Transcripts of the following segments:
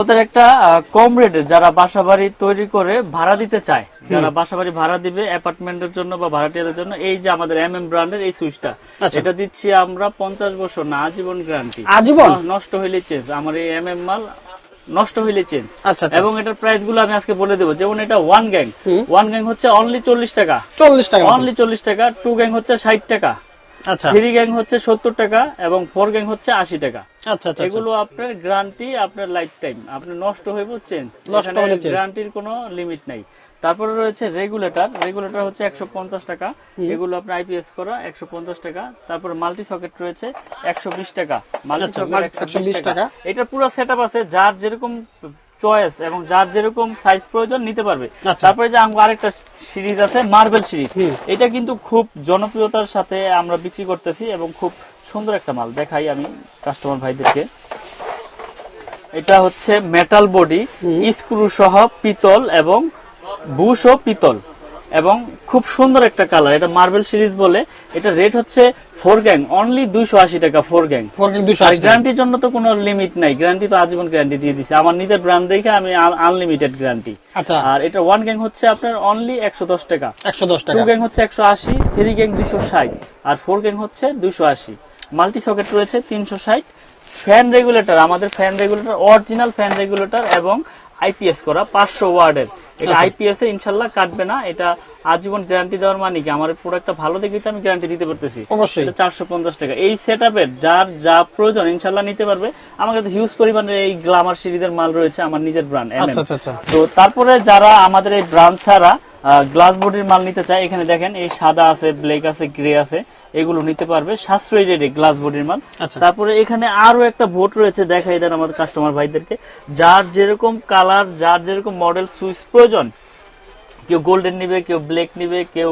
ওদের একটা কম রেটে যারা বাসা বাড়ি তৈরি করে ভাড়া দিতে চায় যারা বাসা বাড়ি ভাড়া দিবে অ্যাপার্টমেন্টের জন্য বা ভাড়াটিয়াদের জন্য এই যে আমাদের এম এম ব্র্যান্ডের এই সুইচটা আচ্ছা। এটা দিচ্ছি আমরা পঞ্চাশ বছর না আজীবন গ্যারান্টি আজীবন? নষ্ট হইলে চেঞ্জ আমার এই এম এম মাল নষ্ট হইলে চেঞ্জ আচ্ছা আচ্ছা। এবং এটার প্রাইসগুলো আমি আজকে বলে দেবো। যেমন এটা ওয়ান গ্যাং ওয়ান গ্যাং হচ্ছে অনলি চল্লিশ টাকা। চল্লিশ টাকা। অনলি চল্লিশ টাকা টু গ্যাং হচ্ছে ষাট টাকা। আচ্ছা। থ্রি গ্যাং হচ্ছে সত্তর টাকা এবং ফোর গ্যাং হচ্ছে আশি টাকা। আচ্ছা আচ্ছা এগুলো আপনার গ্যারান্টি আপনার লাইফ টাইম আপনার নষ্ট হইব চেঞ্জ। গ্যারান্টির কোনো লিমিট নাই। তারপরে রয়েছে রেগুলেটর। রেগুলেটর হচ্ছে একশো পঞ্চাশ টাকা। এগুলো আপনার আইপিএস করা একশো পঞ্চাশ টাকা। তারপরে মাল্টি সকেট রয়েছে একশো বিশ টাকা। মাল্টি সকেট একশো বিশ টাকা। এটা পুরো সেট আছে। যার যেরকম চয়েস এবং যার যেরকম সাইজ প্রয়োজন নিতে পারবে। আচ্ছা। তারপরে যে আমার আরেকটা সিরিজ আছে মার্বেল সিরিজ এটা কিন্তু খুব জনপ্রিয়তার সাথে আমরা বিক্রি করতেছি এবং খুব সুন্দর একটা মাল। দেখাই আমি কাস্টমার ভাইদেরকে। এটা হচ্ছে মেটাল বডি স্ক্রু সহ পিতল এবং বুশ ও পিতল। এবং খুব সুন্দর একটা কালার এটা মার্বেল সিরিজ বলে। এটা রেট হচ্ছে ফোর গ্যাং অনলি দুইশো আশি টাকা ফোর গ্যাং ফোর কিন্তু দুশো আশি গ্যারান্টির জন্য তো কোনো লিমিট নাই। গ্যারান্টি তো আজীবন গ্যারান্টি দিয়ে দিছে। আমার নিজের ব্র্যান্ড দেখে আমি আনলিমিটেড গ্যারান্টি আচ্ছা। আর এটা ওয়ান গ্যাং হচ্ছে আপনার অনলি একশো দশ টাকা। একশো দশ টু গ্যাং হচ্ছে একশো আশি থ্রি গ্যাং দুশো ষাট। আর ফোর গ্যাং হচ্ছে দুশো আশি। মাল্টি সকেট রয়েছে তিনশো ষাট। ফ্যান রেগুলেটর আমাদের fan regulator original fan regulator এবং আইপিএস করা পাঁচশো ওয়ার্ডের। এটা আচ্ছা। আইপিএস এ ইনশাল্লাহ কাটবে না এটা আজীবন গ্যারান্টি দেওয়ার মানে কি আমার প্রোডাক্টটা ভালো দেখে তো আমি গ্যারান্টি দিতে পারতেছি। অবশ্যই। এটা চারশো পঞ্চাশ টাকা। এই সেট যার যা প্রয়োজন ইনশাল্লাহ নিতে পারবে। আমার কাছে হিউজ পরিমাণের এই গ্লামার সিরিজের মাল রয়েছে আমার নিজের ব্র্যান্ড আচ্ছা আচ্ছা আচ্ছা। তো তারপরে যারা আমাদের এই ব্র্যান্ড ছাড়া গ্লাস বডির মাল নিতে চায় এখানে দেখেন এই সাদা আছে ব্ল্যাক আছে গ্রে আছে এগুলো নিতে পারবে সাশ্রয়ী রেটে গ্লাস বডির মাল আচ্ছা। তারপরে এখানে আরও একটা বোট রয়েছে দেখাই দেন আমাদের কাস্টমার ভাইদেরকে যার যেরকম কালার যার যেরকম মডেল সুইচ প্রয়োজন কেউ গোল্ডেন নিবে কেউ ব্ল্যাক নিবে কেউ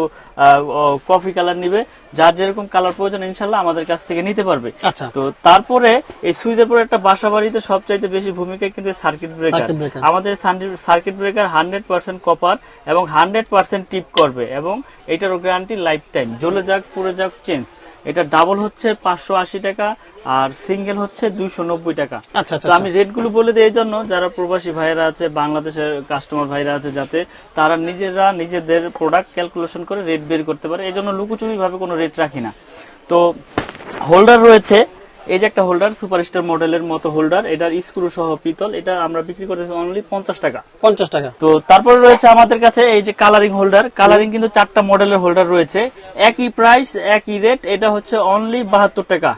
কফি কালার নিবে। যার যেরকম কালার প্রয়োজন ইনশাল্লাহ আমাদের কাছ থেকে নিতে পারবে। আচ্ছা। তো তারপরে এই সুইচের পরে একটা বাসা বাড়িতে সবচাইতে বেশি ভূমিকা কিন্তু সার্কিট ব্রেকার আমাদের circuit breaker hundred percent copper এবং হান্ড্রেড পার্সেন্ট টিপ করবে এবং এটারও গ্যারান্টি লাইফ টাইম জ্বলে যাক পুড়ে যাক চেঞ্জ এটা ডাবল হচ্ছে পাঁচশো আশি টাকা আর সিঙ্গেল হচ্ছে দুইশো নব্বই টাকা। আচ্ছা আচ্ছা তো আমি রেটগুলো বলে দিই এই জন্য যারা প্রবাসী ভাইরা আছে বাংলাদেশের কাস্টমার ভাইরা আছে যাতে তারা নিজেরা নিজেদের প্রোডাক্ট ক্যালকুলেশন করে রেট বের করতে পারে। এই জন্য লুকোচুরি ভাবে কোনো রেট রাখি না। তো হোল্ডার রয়েছে এই যে একটা হোল্ডার সুপারস্টার মডেলের মতো হোল্ডার এটার স্ক্রু সহ পিতল এটা আমরা বিক্রি করতেছি অনলি পঞ্চাশ টাকা। পঞ্চাশ টাকা। তো তারপরে রয়েছে আমাদের কাছে এই যে কালারিং হোল্ডার কালারিং কিন্তু চারটা মডেলের হোল্ডার রয়েছে। একই প্রাইস একই রেট এটা হচ্ছে অনলি বাহাত্তর টাকা।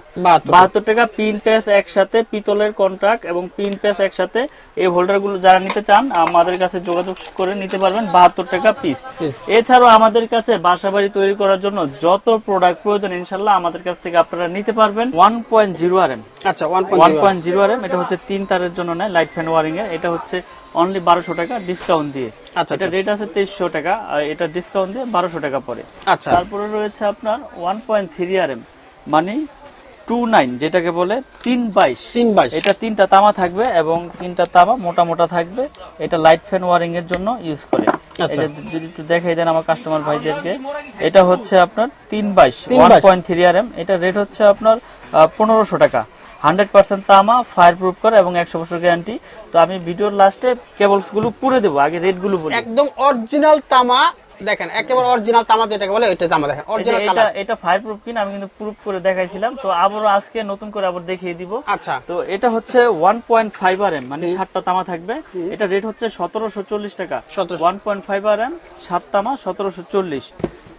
বাহাত্তর। টাকা পিন প্যাচ একসাথে পিতলের কন্ট্রাক্ট এবং পিন প্যাচ একসাথে এই হোল্ডারগুলো যারা নিতে চান আমাদের কাছে যোগাযোগ করে নিতে পারবেন বাহাত্তর টাকা পিস এছাড়াও আমাদের কাছে বাসা বাড়ি তৈরি করার জন্য যত প্রোডাক্ট প্রয়োজন ইনশাল্লাহ আমাদের কাছ থেকে আপনারা নিতে পারবেন। One point zero R M আচ্ছা one one point point zero R M এটা হচ্ছে তিন তারের জন্য নেয় লাইট ফ্যান ওয়ারিং এর। এটা হচ্ছে অনলি বারোশো টাকা ডিসকাউন্ট দিয়ে। আচ্ছা এটা রেট আছে তেইশশো টাকা আর এটা ডিসকাউন্ট দিয়ে বারোশো টাকা পড়ে। আচ্ছা। তারপরে রয়েছে আপনার one point three R M মানে টু নাইন যেটাকে বলে তিন বাইশ। তিন বাইশ। এটা তিনটা তামা থাকবে এবং তিনটা তামা মোটা মোটা থাকবে এটা লাইট ফ্যান ওয়ারিং এর জন্য ইউজ করে। আচ্ছা। যদি একটু দেখাই দেন আমার কাস্টমার ভাইদেরকে এটা হচ্ছে আপনার তিন বাইশ one point three R M এটা রেট হচ্ছে আপনার পনেরোশো টাকা। হান্ড্রেড পার্সেন্ট তামা ফায়ার প্রুফ করা এবং একশো বছর গ্যারান্টি তো আমি ভিডিওর লাস্টে কেবলসগুলো পুরে দেবো আগে রেটগুলো বলি। একদম অরিজিনাল তামা দেখেন একেবারে অরিজিনাল তামা যেটাকে বলে ওইটা তামা দেখেন অরিজিনাল এটা কালার এটা ফায়ার প্রুফ কিনা আমি কিন্তু প্রুফ করে দেখাইছিলাম। তো আবারও আজকে নতুন করে আবার দেখিয়ে দিব। আচ্ছা। তো এটা হচ্ছে one point five R M মানে সাতটা তামা থাকবে। এটা রেট হচ্ছে সতেরোশো চল্লিশ টাকা। 1700 ওয়ান পয়েন্ট আর এম সাত তামা সতেরোশো চল্লিশ।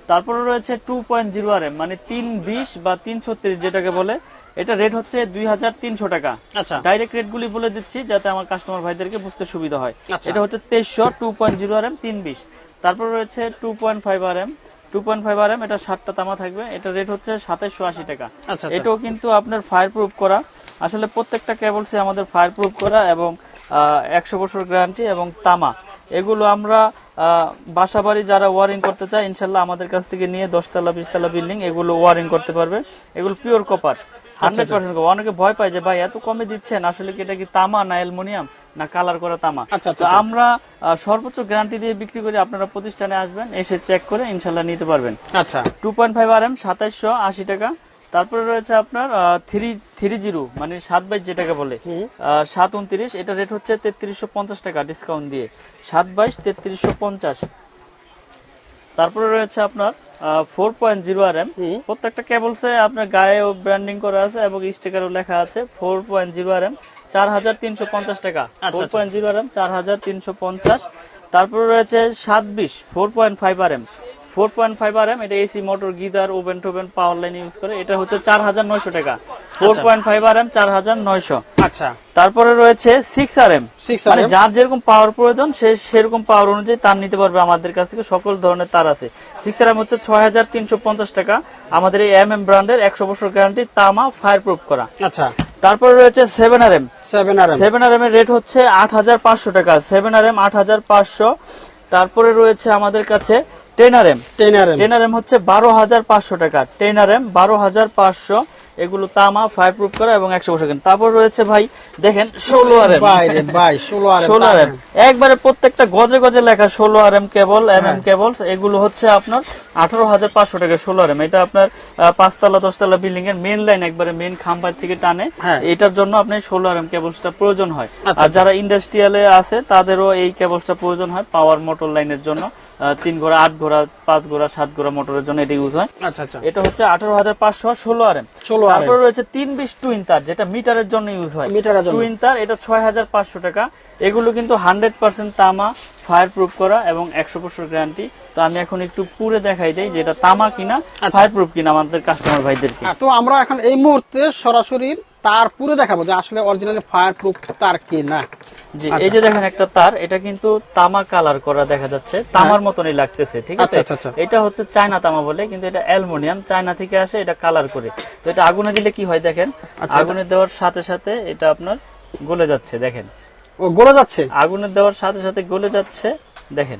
তারপরে রয়েছে two point zero R M মানে তিন বিশ বা তিন ছত্রিশ যেটাকে বলে। এটা রেট হচ্ছে দুই হাজার তিনশো টাকা। আচ্ছা। ডাইরেক্ট রেট গুলি বলে দিচ্ছি যাতে আমার কাস্টমার ভাইদেরকে বুঝতে সুবিধা হয়। আচ্ছা। এটা হচ্ছে তেইশশো two point zero R M তিন বিশ। তারপর রয়েছে two point five R M two point five R M এটা সাতটা তামা থাকবে। এটা রেট হচ্ছে সাতাইশশো আশি টাকা। আচ্ছা আচ্ছা। এটাও কিন্তু আপনার ফায়ার প্রুফ করা। আসলে প্রত্যেকটা কেবলসে আমাদের ফায়ার প্রুফ করা এবং একশো বছর গ্যারান্টি এবং তামা। এগুলো আমরা বাসা বাড়ি যারা ওয়ারিং করতে চায় ইনশাল্লাহ আমাদের কাছ থেকে নিয়ে দশতলা বিশতলা বিল্ডিং এগুলো ওয়ারিং করতে পারবে। এগুলো পিওর কপার হান্ড্রেড পার্সেন্ট অনেকে ভয় পায় যে ভাই এত কমে দিচ্ছেন আসলে কি এটা কি তামা না অ্যালুমিনিয়াম না কালার করা তামা? আচ্ছা, আচ্ছা, তো আচ্ছা। আমরা সর্বোচ্চ গ্যারান্টি দিয়ে বিক্রি করি। আপনারা প্রতিষ্ঠানে আসবেন এসে চেক করে ইনশাল্লাহ নিতে পারবেন। আচ্ছা। Two point five R M সাতাইশশো আশি টাকা। তারপরে রয়েছে আপনার থ্রি থ্রি জিরো মানে সাত বাইশ যেটাকে বলে। সাত উনত্রিশ এটা রেট হচ্ছে তেত্রিশশো পঞ্চাশ টাকা ডিসকাউন্ট দিয়ে। সাত বাইশ তেত্রিশশো পঞ্চাশ। তারপরে রয়েছে আপনার four point zero R M. প্রত্যেকটা কেবলসে আপনার গায়েও ব্র্যান্ডিং করা আছে এবং স্টিকারও লেখা আছে four point zero R M চার হাজার তিনশো পঞ্চাশ টাকা। আচ্ছা, four point zero R M চার হাজার তিনশো পঞ্চাশ। তারপরে রয়েছে সাত বিশ four point five R M four point five R M এটা এসি মোটর গিজার ওভেন টোভেন পাওয়ার লাইন ইউজ করে। এটা হচ্ছে চার হাজার নয়শো টাকা। Four point five R M চার হাজার নয়শো। আচ্ছা। তারপরে রয়েছে সিক্স আর এম মানে যার যেরকম পাওয়ার প্রয়োজন সে সেরকম পাওয়ার অনুযায়ী তার নিতে পারবে আমাদের কাছ থেকে। সকল ধরনের তার আছে। সিক্স আর এম হচ্ছে ছয় হাজার তিনশো পঞ্চাশ টাকা। আমাদের এই এম এম ব্র্যান্ডের একশো বছর গ্যারান্টি তামা ফায়ার প্রুফ করা। আচ্ছা। তারপরে রয়েছে seven R M seven R M seven R M এর রেট হচ্ছে আট হাজার পাঁচশো টাকা। সেভেন আর এম আট হাজার পাঁচশো। তারপরে রয়েছে আমাদের কাছে ten R M ten R M ten R M হচ্ছে বারো হাজার পাঁচশো টাকা। টেন আর এম বারো হাজার পাঁচশো এগুলো তামা ফায়ার প্রুফ করা এবং একশো বছর। তারপর রয়েছে ভাই দেখেন ষোলো আর এম ষোলো আর এম একবারে প্রত্যেকটা গজে গজে লেখা ষোলো R M cable M M cable এগুলো হচ্ছে আপনার আঠারো হাজার পাঁচশো টাকা ষোলো আর এম এটা আপনার পাঁচতলা দশতলা বিল্ডিং এর মেন লাইন একবারে মেন খাম্পার থেকে টানে। হ্যাঁ। এটার জন্য আপনার ষোলো আর এম কেবলসটা প্রয়োজন হয়। আচ্ছা, আর যারা ইন্ডাস্ট্রিয়ালে আছে তাদেরও এই কেবলসটা প্রয়োজন হয় পাওয়ার মোটর লাইনের জন্য। তিন ঘোড়া আট ঘোড়া পাঁচ ঘোড়া সাত ঘোড়া মোটরের জন্য এটা ইউজ হয়। আচ্ছা আচ্ছা। এটা হচ্ছে আঠারো হাজার পাঁচশো ষোলো আর এম ষোলো তারপর রয়েছে তিন বিশ টুইন তার যেটা মিটারের জন্য ইউজ হয়। মিটারের জন্য। টুইন তার এটা ছয় হাজার পাঁচশো টাকা। এগুলো কিন্তু হান্ড্রেড পার্সেন্ট তামা ফায়ার প্রুফ করা এবং একশো বছর গ্যারান্টি তো আমি এখন একটু পুরে দেখাই দেই যে এটা তামা কিনা ফায়ার প্রুফ কিনা আমাদের কাস্টমার ভাইদেরকে। হ্যাঁ, তো আমরা এখন এই মুহূর্তে সরাসরি তার পুরে দেখাবো যে আসলে অরিজিনাল ফায়ার প্রুফ তার কি না জি এই যে দেখেন একটা তার এটা কিন্তু তামা কালার করা দেখা যাচ্ছে। তামার মতনই লাগতেছে ঠিক আছে? হ্যাঁ। আচ্ছা, আচ্ছা, আচ্ছা। এটা হচ্ছে চায়না তামা বলে কিন্তু এটা অ্যালুমিনিয়াম চায়না থেকে আসে এটা কালার করে। তো এটা আগুনে দিলে কি হয় দেখেন? আচ্ছা, আগুনে দেওয়ার সাথে সাথে এটা আপনার গলে যাচ্ছে দেখেন। ও গলে যাচ্ছে? আগুনে দেওয়ার সাথে সাথে গলে যাচ্ছে দেখেন,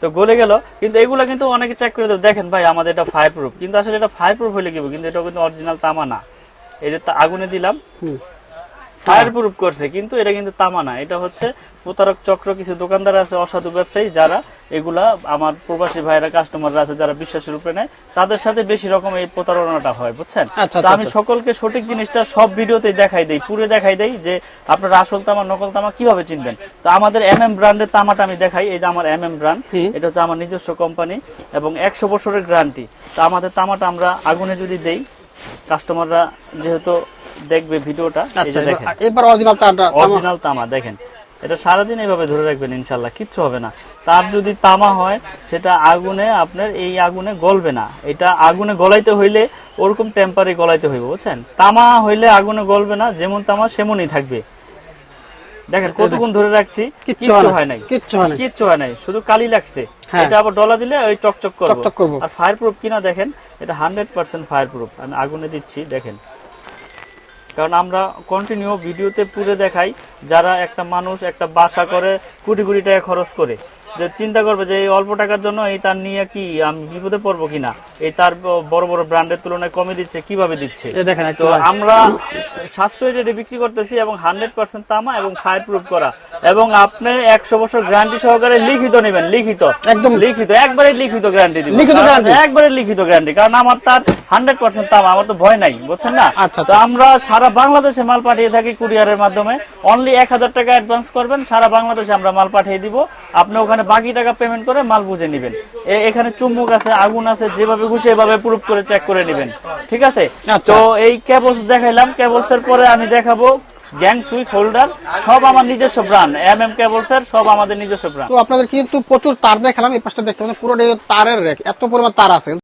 তো গলে গেল। কিন্তু এগুলো কিন্তু অনেকে চেক করে দেবে। দেখেন ভাই আমাদের এটা ফায়ার প্রুফ কিন্তু আসলে এটা ফায়ার প্রুফ হলে কি কিন্তু এটা কিন্তু অরিজিনাল তামা না। এই যে আগুনে দিলাম। ফায়ার প্রুফ করছে কিন্তু এটা কিন্তু তামা না। এটা হচ্ছে প্রতারক চক্র কিছু দোকানদার আছে অসাধু ব্যবসায়ী যারা এগুলা আমার প্রবাসী ভাইরা কাস্টমাররা আছে যারা বিশ্বাসের উপরে নেয় তাদের সাথে বেশি রকম এই প্রতারণাটা হয় বুঝছেন? আচ্ছা, তো আচ্ছা, আমি আচ্ছা। সকলকে সঠিক জিনিসটা সব ভিডিওতেই দেখাই দেই পুরো দেখাই দেই যে আপনার আসল তামা নকল তামা কীভাবে চিনবেন? তো আমাদের এম এম ব্র্যান্ডের তামাটা আমি দেখাই এই যে আমার এম এম ব্র্যান্ড এটা হচ্ছে আমার নিজস্ব কোম্পানি এবং একশো বছরের গ্যারান্টি তো আমাদের তামাটা আমরা আগুনে যদি দেই কাস্টমাররা যেহেতু দেখবে ভিডিওটা এবার- অরিজিনাল তামা দেখেন। এটা সারাদিন এইভাবে ধরে রাখবেন ইনশাল্লাহ কিচ্ছু হবে না। তার যদি তামা হয় সেটা আগুনে আপনার এই আগুনে গলবে না। এটা আগুনে গলাইতে হইলে ওরকম টেম্পারে গলাইতে হইবে বুঝছেন? তামা হইলে আগুনে গলবে না যেমন তামা সেমনই থাকবে। দেখেন কতক্ষণ ধরে রাখছি কিচ্ছু হয় হয় নাই। কিচ্ছু হয় হয় নাই শুধু কালি লাগছে। হ্যাঁ। এটা আবার ডলা দিলে ওই চকচক। করব। আর ফায়ার প্রুফ কিনা দেখেন এটা হান্ড্রেড পার্সেন্ট ফায়ার প্রুফ আমি আগুনে দিচ্ছি দেখেন। কারণ আমরা কন্টিনিউ ভিডিওতে পুরে দেখাই যারা একটা মানুষ একটা বাসা করে কোটি কোটি টাকা খরচ করে। যে চিন্তা করবে যে এই অল্প টাকার জন্য এই তার নিয়ে কি আমি বিপদে পড়ব কিনা? এই তার বড় বড় ব্র্যান্ডের তুলনায় কমে দিচ্ছে কীভাবে দিচ্ছে? তো আমরা সাশ্রয়ী রেটে বিক্রি করতেছি এবং হান্ড্রেড পার্সেন্ট তামা এবং ফায়ার প্রুফ করা। এবং আপনি একশো বছর গ্যারান্টি সহকারে লিখিত নেবেন লিখিত। একদম। লিখিত একবারে লিখিত গ্যারান্টি দিব লিখিত কারণ একবারে লিখিত গ্যারান্টি কারণ আমার তার হান্ড্রেড পার্সেন্ট তামা আমার তো ভয় নাই বুঝছেন না? আচ্ছা, তো আমরা সারা বাংলাদেশে মাল পাঠিয়ে থাকি কুরিয়ারের মাধ্যমে। অনলি এক হাজার টাকা অ্যাডভান্স করবেন সারা বাংলাদেশে আমরা মাল পাঠিয়ে দিব। আপনি ওখানে বাকি টাকা পেমেন্ট করে মাল বুঝে নেবেন। এখানে চুম্বক আছে আগুন আছে যেভাবে খুশি এভাবে প্রুফ করে চেক করে নেবেন। ঠিক আছে? আচ্ছা। তো এই কেবলস দেখাইলাম। কেবলস এর পরে আমি দেখাবো গ্যাং সুইচ হোল্ডার সব আমার নিজস্ব ব্র্যান্ড এম এম কেবলস এর সব আমাদের নিজস্ব ব্র্যান্ড তো আপনাদের কিন্তু প্রচুর তার দেখালাম এই পাশটা দেখতে পাচ্ছেন পুরো তারের রেক এত পরিমাণ তার আছে।